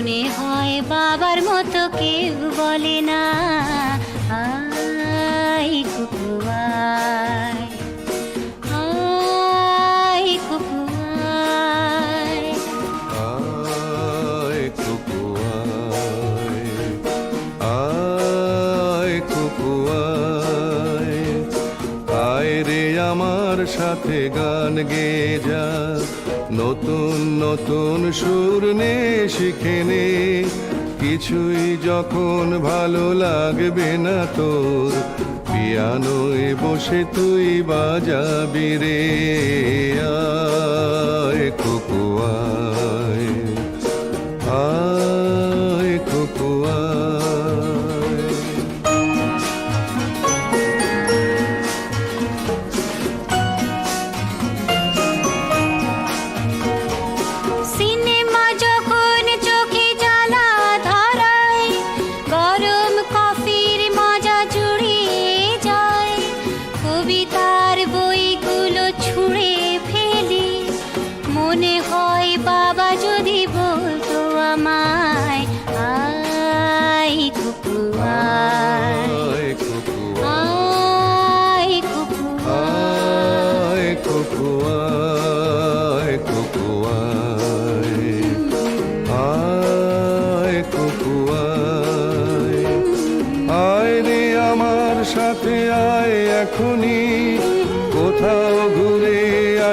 মনে হয় বাবার মতো কেউ বলে না। নতুন নতুন সুর নে শিখে নে। কিছুই যখন ভালো লাগবে না তোর, পিয়ানোয় বসে তুই বাজাবি রে। আয় কুকুয়ায় আয়।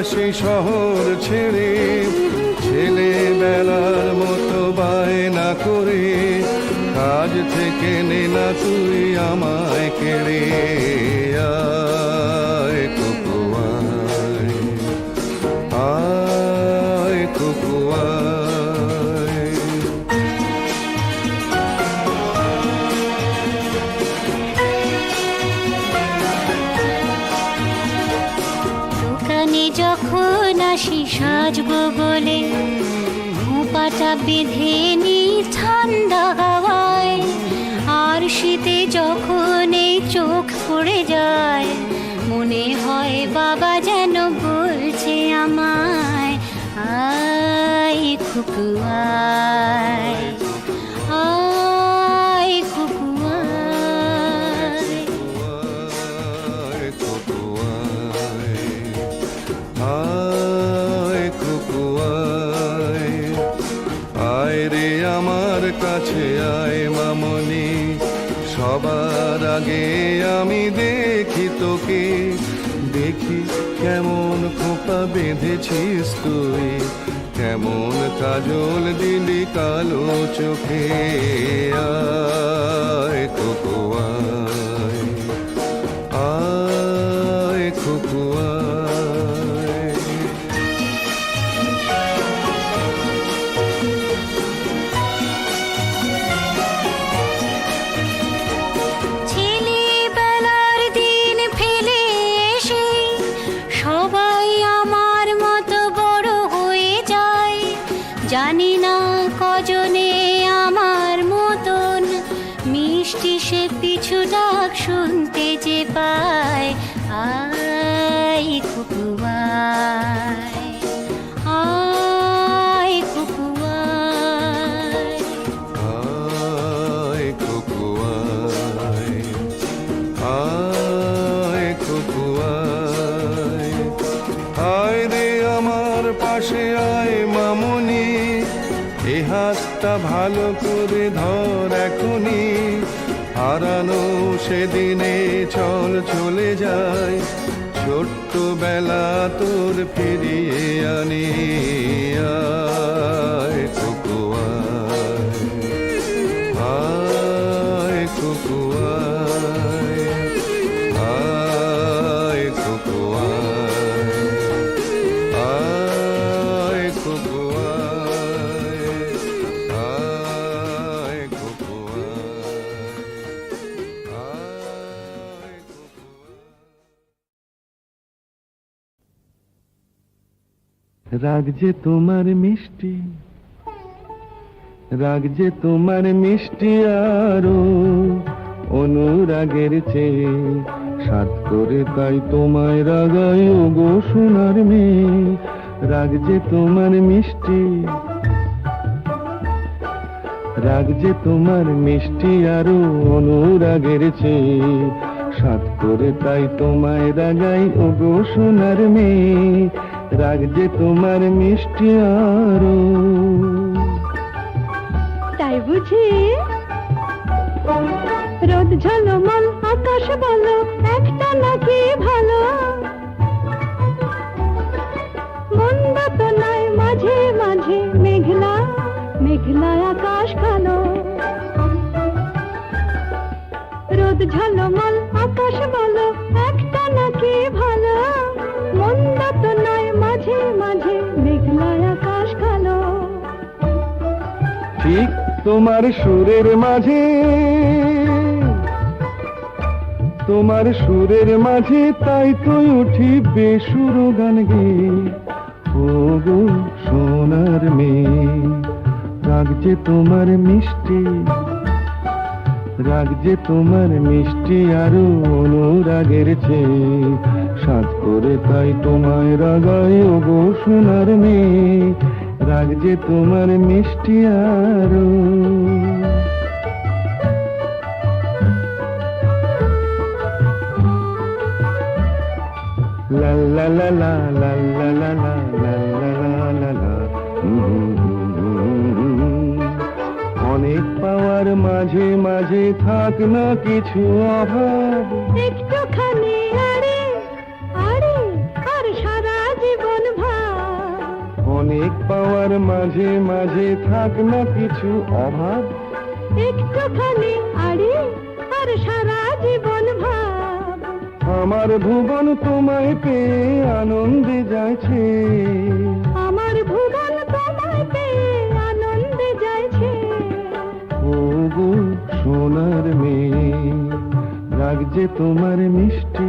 আসি শহর ছেড়ে ছেলেবেলার মতো বায়না করে কাজ থেকে নে না তুই আমায় কেড়ে। খোঁপাটা বেঁধে নি ঠান্ডা হাওয়ায়। আর শীতে যখন এই চোখ পড়ে যায়, মনে হয় বাবা যেন বলছে আমায়, আয় খুকুয়ায় আগে আমি দেখি তোকে। দেখি কেমন খোপা বেঁধেছিস তুই। কেমন কাজল দিলি কালো চোখে। আয় কুকুয়ায় ভালো করে ধর এখনি হারানো সেদিনে চল চলে যায় ছোট্ট বেলা তোর ফিরিয়ে আনি আয় কুকুয়ায় রাগ যে তোমার মিষ্টি রাগ যে তোমার মিষ্টি আরও অনুরাগের চেয়ে। সাত করে তাই তোমায় রাগাই গো সোনার মেয়ে রাগ যে তোমার মিষ্টি রাগ যে তোমার মিষ্টি আরও অনুরাগের চেয়ে। সাত করে তাই তোমায় রাগাই ও গো সোনার মেয়ে রাগ যে তোমার মিষ্টি আরও। তাই বুঝি? রোদ ঝলমল আকাশ বলো একটা নাকি ভালো। মন্দ তো নয় মাঝে মাঝে মেঘলা মেঘলা আকাশ কালো রোদ ঝলমল আকাশ বলো একটা নাকি ভালো। তোমার সুরের মাঝে, তোমার সুরের মাঝে তাই তো উঠি বেসুর গান গে ও গো সোনার মেয়ে রাগ যে তোমার মিষ্টি রাগ যে তোমার মিষ্টি আরও অনুরাগের চেয়ে। সাত করে তাই তোমায় রাগাই ও গো সোনার মেয়ে রাগ যে তোমার মিষ্টি আরও লা লা লা লা লা। উম, অনেক পাওয়ার মাঝে মাঝে থাক না কিছু অভাব একটুখানি অনেক পাওয়ার মাঝে মাঝে থাক না কিছু অভাব। একটুখানি আরে আর সারা জীবন ভাব। আমার ভুবন তোমায় পেয়ে আনন্দে যাচ্ছে। আমার ভুবন তোমায় পেয়ে আনন্দে যাইছে ও গো সোনার মেয়ে যে তোমার মিষ্টি।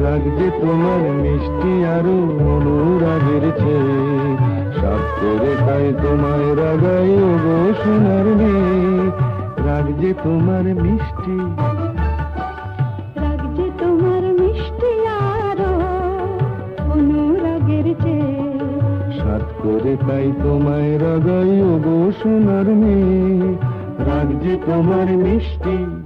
রাগ যে তোমার মিষ্টি আরও অনুরাগের চেয়ে। সব করে তাই তোমায় রাগাই গো সোনার মেয়ে। রাগ যে তোমার মিষ্টি। রাগ যে তোমার মিষ্টি আরও অনুরাগের চেয়ে। সাত করে তাই তোমায় রাগাই ও গো সোনার মেয়ে। রাগ যে তোমার মিষ্টি।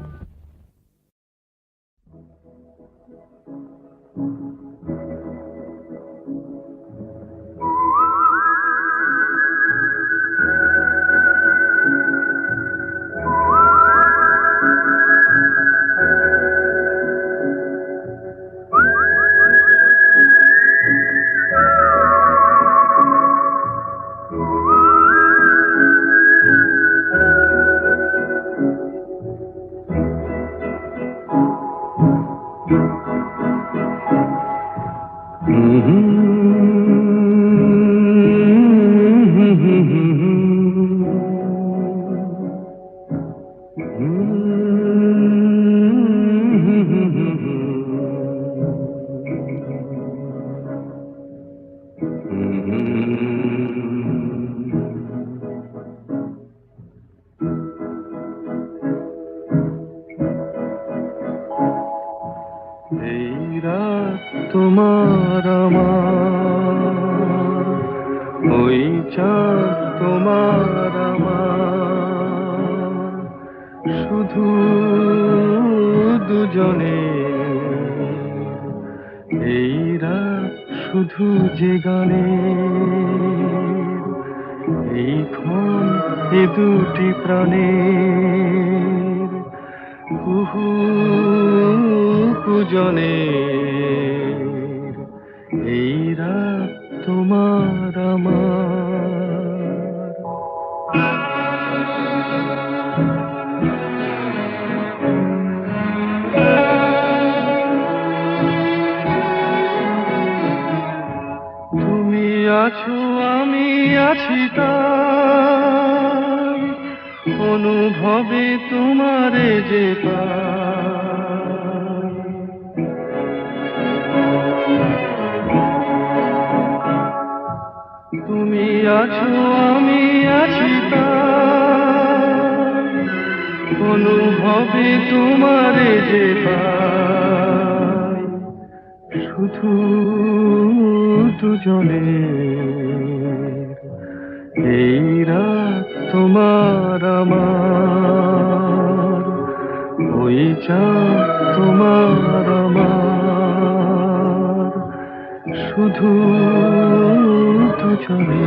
এই এ দুটি প্রাণের কুহু কুজনে। এই রাত তোমার আমার। তুমি আছো আছি তাই অনুভবে তোমারে যে তুমি আছো আমি আছি অনুভবে তোমারে যে শুধু দুজনে। এই রাত তোমার আমার ওই চাঁদ তোমার আমার। শুধু দুজনে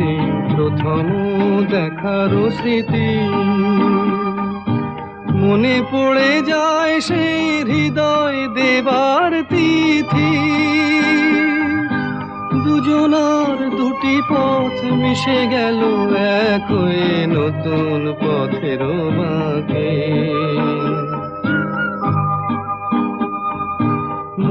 সেই প্রথম দেখার স্মৃতি মনে পড়ে যায় সেই হৃদয় দেবার তিথি। দুজনার দুটি পথ মিশে গেল এক নতুন পথের বাঁকে।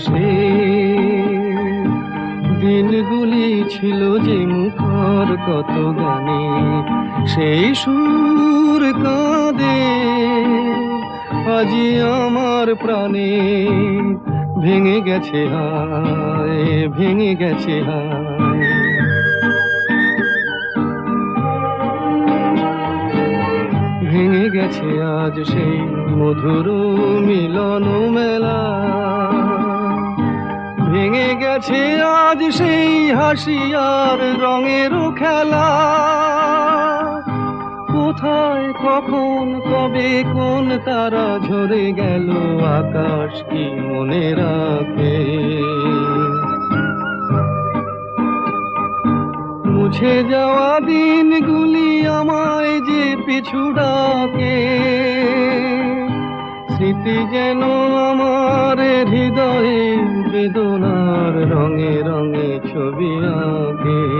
দেশে দিনগুলি ছিল যে মুখর কত গানে, সেই সুর কাঁদে। আজি আমার প্রাণে ভেঙে গেছে হায়, ভেঙে গেছে হায়। ভেঙে গেছে আজ সেই মধুর মিলন মেলা। ভেঙে গেছে আজ সেই হাসি আর রঙের খেলা। কোথায়, কখন, কবে, কোন তারা ঝরে গেল, আকাশ কি মনে রাখে? মুছে যাওয়া দিনগুলি আমায় যে পিছু ডাকে, স্মৃতি যেন আমার হৃদয়ে বেদনার রঙে রঙে ছবি আঁকে।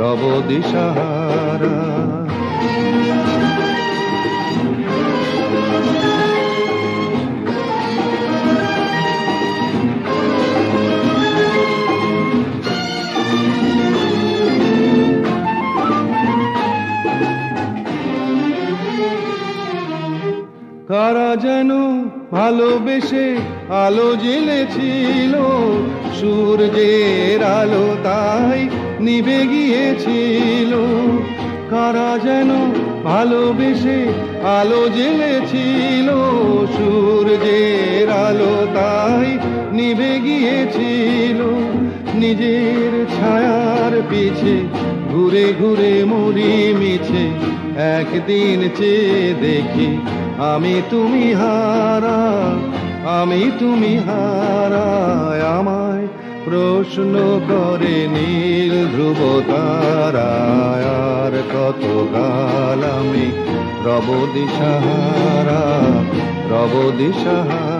রব দিশাহারা। কারা যেন ভালোবেসে আলো জ্বেলেছিল সূর্যের আলো তাই নিভে গিয়েছিল। কারা যেন ভালোবেসে আলো জ্বেলেছিল সূর্যের আলো তাই নিবে গিয়েছিল। নিজের ছায়ার পিছে ঘুরে ঘুরে মরি মিছে। একদিন চেয়ে দেখি, আমি তুমি হারা, আমি তুমি হারা, আমায় প্রশ্ন করে নীল ধ্রুব তারায় আর কত কাল আমি রব দিশাহারা রব দিশাহারা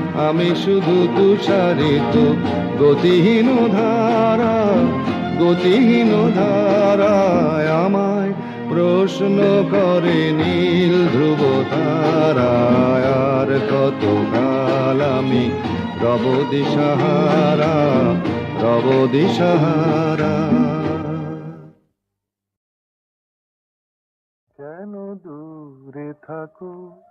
আমি শুধু তুষারিত, গতিহীন ধারা, গতিহীন ধারায় আমায় প্রশ্ন করে নীল ধ্রুব তারায়, আর কত কাল আমি রব দিশাহারা রব দিশাহারা। কেন দূরে থাকো?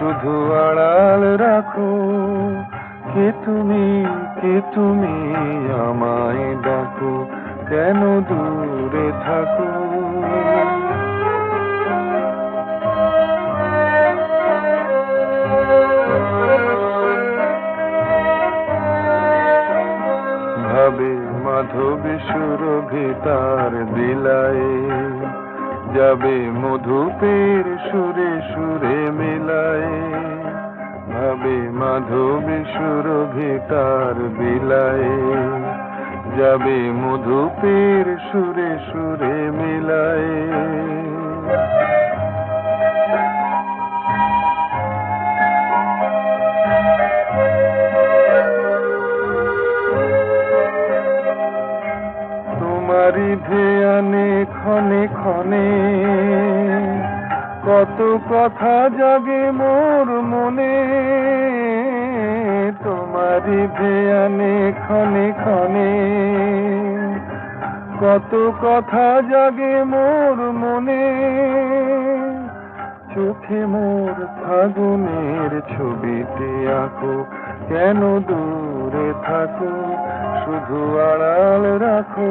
শুধু আড়াল রাখো। কে তুমি কে তুমি আমায় ডাকো, কেন দূরে থাকো? ভাবে মাধবী সুরভি তার বিলায়ে যাবে মধুপের সুরে সুরে মিলায়ে। ভাবে মাধবী সুরভি তার বিলায়ে। যাবে মধুপের সুরে সুরে মিলায়ে। তোমারই ধ্যানে ক্ষণে ক্ষণে কত কথা জাগে মোর মনে, তোমারই ধ্যানে ক্ষণে ক্ষণে কত কথা জাগে মোর মনে, চোখে মোর ফাগুনের ছবিতে আঁকো, কেন দূরে থাকো, শুধু আড়াল রাখো।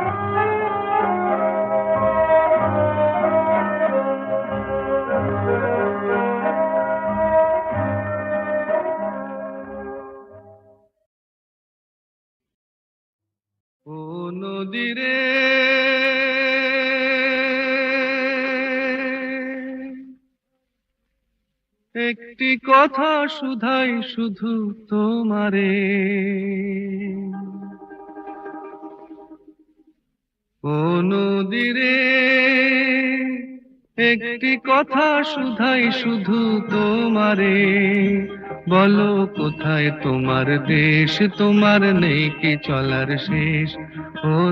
একটি কথা শুধাই শুধু তোমারে। ও নদীরে একটি কথা শুধাই শুধু তোমারে। বলো, কোথায় তোমার দেশ? তোমার নেই কি চলার শেষ? ও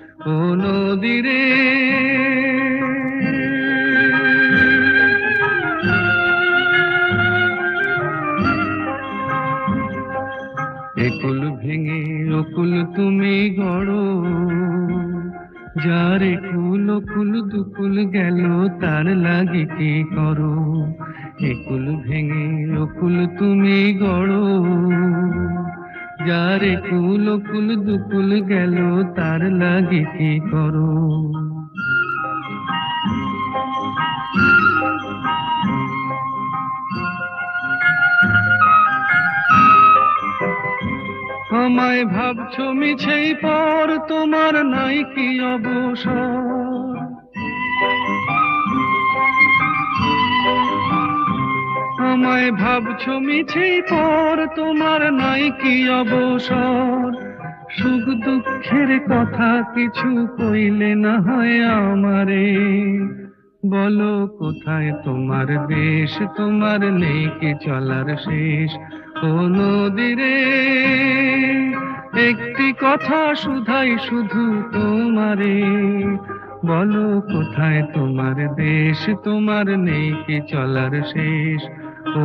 ও নদীরে একুল ভেঙে অকুল তুমি গড়ো। যার একুল অকুল দুকুল গেল, তার লাগে কি করো? একুল ভেঙে অকুল তুমি গড়ো। যার একুল অকুল দুকুল গেল, তার লাগে কি করো? আমায় ভাবছ মিছেই পর, তোমার নাই কি অবসর? আমায় ভাবছ মিছেই পর, তোমার নাই কি অবসর? সুখ দুঃখের কথা কিছু কইলে না হয় আমারে। বলো কোথায় তোমার দেশ তোমার নেই কি চলার শেষ? ও নদীরে, একটি কথা শুধাই শুধু তোমারে। বলো কোথায় তোমার দেশ তোমার নেই কি চলার শেষ? ও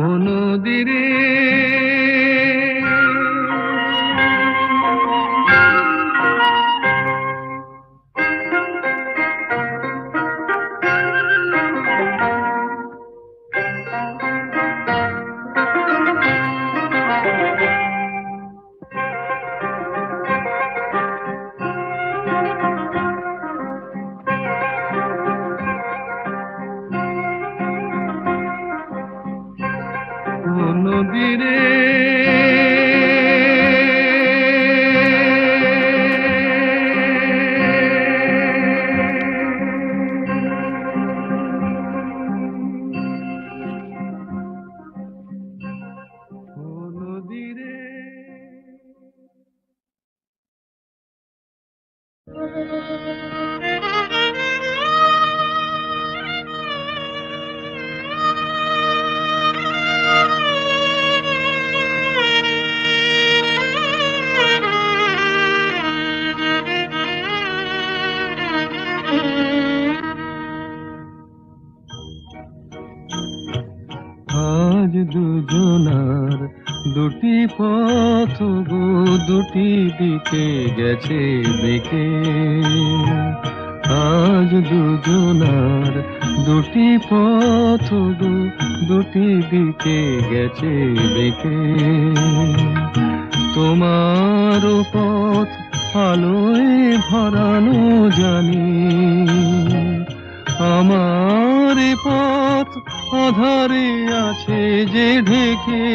নদীরে গেছে দেখে। আজ দুজনার দুটি পথ দুটি দিকে গেছে দেখে। তোমার পথ আলোয় ভরানো জানি। আমার পথ আধারে আছে যে ঢেকে।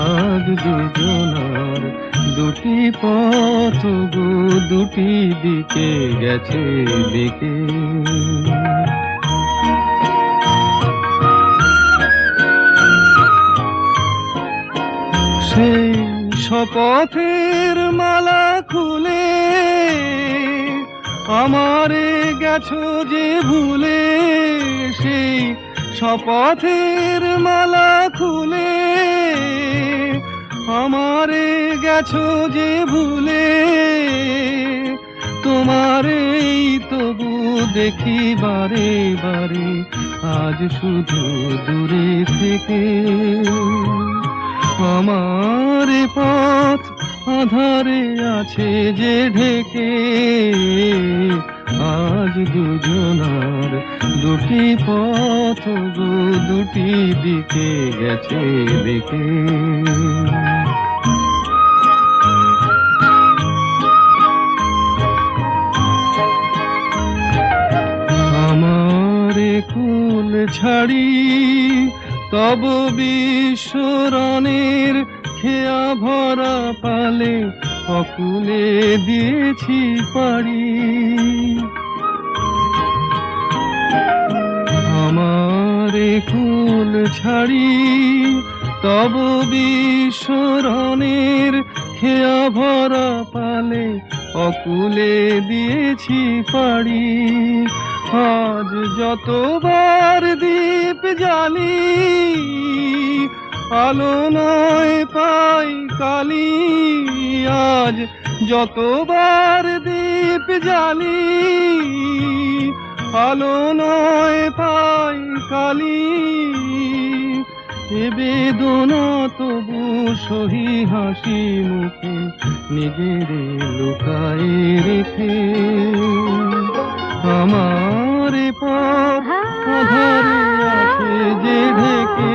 আজ দুজনার দুটি পথ গো, দুটি দিকে গেছে দিকে। সেই শপথের মালা খুলে আমারে গেছো যে ভুলে, সেই শপথের মালা খুলে আমারে গেছো যে ভুলে, তোমারেই তবু দেখি বারে বারে, আজ শুধু দূরে থেকে। আমার পথ আধারে আছে যে ঢেকে আজ দুজনার দুটি পথ গো, দুটি দিকে গেছে দেখে। আমারে কুল ছাড়ি, তব বিশ্বরণের খেয়া ভরা পালে অকুলে দিয়েছি পারি। আমার কুল ছাড়ি, তব বিশ্বরণের খেয়া ভরা পালে অকুলে দিয়েছি পাড়ি আজ যতবার দীপ জ্বালি আলো নয় পাই কালি আজ যতবার দীপ জালি আলো নয় পাই কালি এ বেদনা তবু সহি হাসি মুখে নিজের লুকায় রেখে। আমার পথ আধারে আছে যে ঢেকে।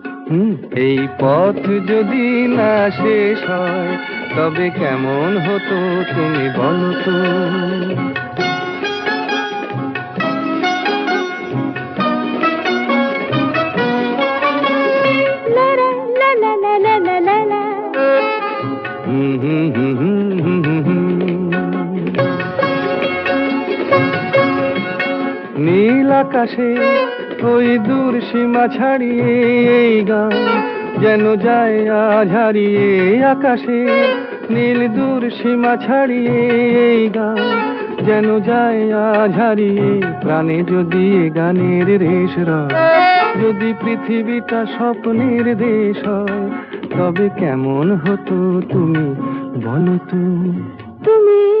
এই পথ যদি না শেষ হয় তবে কেমন হতো তুমি বলতো নীল আকাশে ওই দূর সীমা ছাড়িয়ে গান যেন যায় আজ আকাশে। নীল দূর সীমা ছাড়িয়ে গান যেন যায় আজ প্রাণে যদি গানের রেশ যদি পৃথিবীটা স্বপ্নের দেশ হয়, তবে কেমন হতো তুমি বলো তো? তুমি